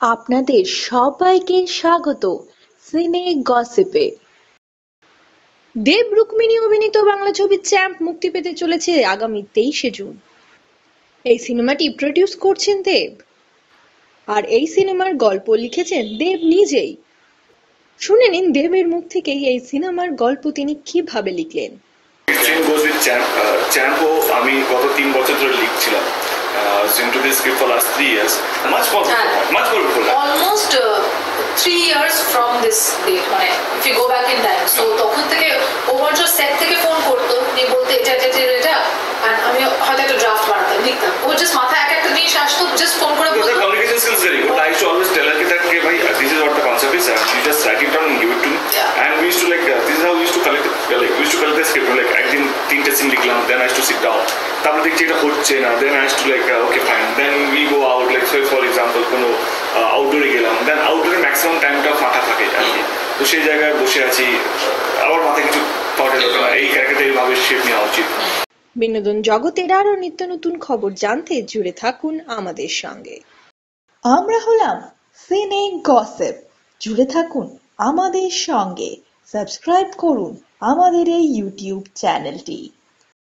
আপনাদের সবাইকে স্বাগত সিনে গসিপে। দেব রুক্মিণী অভিনীত বাংলা ছবি চ্যাম্প মুক্তি পেতে চলেছে আগামী তেইশে জুন। এই সিনেমাটি প্রডিউস করছেন দেব। আর এই সিনেমার গল্প লিখেছেন দেব নিজেই। শুনে নিন দেবের মুখ থেকেই এই সিনেমার গল্প তিনি কীভাবে লিখলেন। আমি গত তিন বছর ধরে seem to this script for last three years much more হ্যাঁ। Much more before almost three years from this date মানে if you go back in time so তখন থেকে ও বরঞ্চ সেট থেকে ফোন করতো নিয়ে বলতে এটা এটা এটা এটা আর আমি হয়তো একটা ড্রাফট বানাতাম লিখতাম ও জাস্ট মাথায় এক একটা জিনিস আসতো জাস্ট ফোন করে বলতো communication skills very good. I used to always tell her that okay, bhai, uh, this is what the concept is, and you just write it down and give it to me. Yeah. And we used to like uh, this is how we used to collect uh, like we used to collect the script like একদিন তিনটে scene লিখলাম then I used to sit down. তারপরে দেখছি এটা হচ্ছে না I used to like uh, okay fine. Then we go out like say কোনো আউটডোরে গেলাম then আউটডোরে ম্যাক্সিমাম টাইমটা ফাঁকা থাকে আর কি। তো সেই জায়গায় বসে আছি আবার মাথায় কিছু থট এলো না, এই ক্যারেক্টারটা এইভাবে শেপ নেওয়া উচিত বিনোদন জগতের আরও নিত্য নতুন খবর জানতে জুড়ে থাকুন আমাদের সঙ্গে। আমরা হলাম সিনে গসেপ জুড়ে থাকুন আমাদের সঙ্গে। সাবস্ক্রাইব করুন আমাদের এই ইউটিউব চ্যানেলটি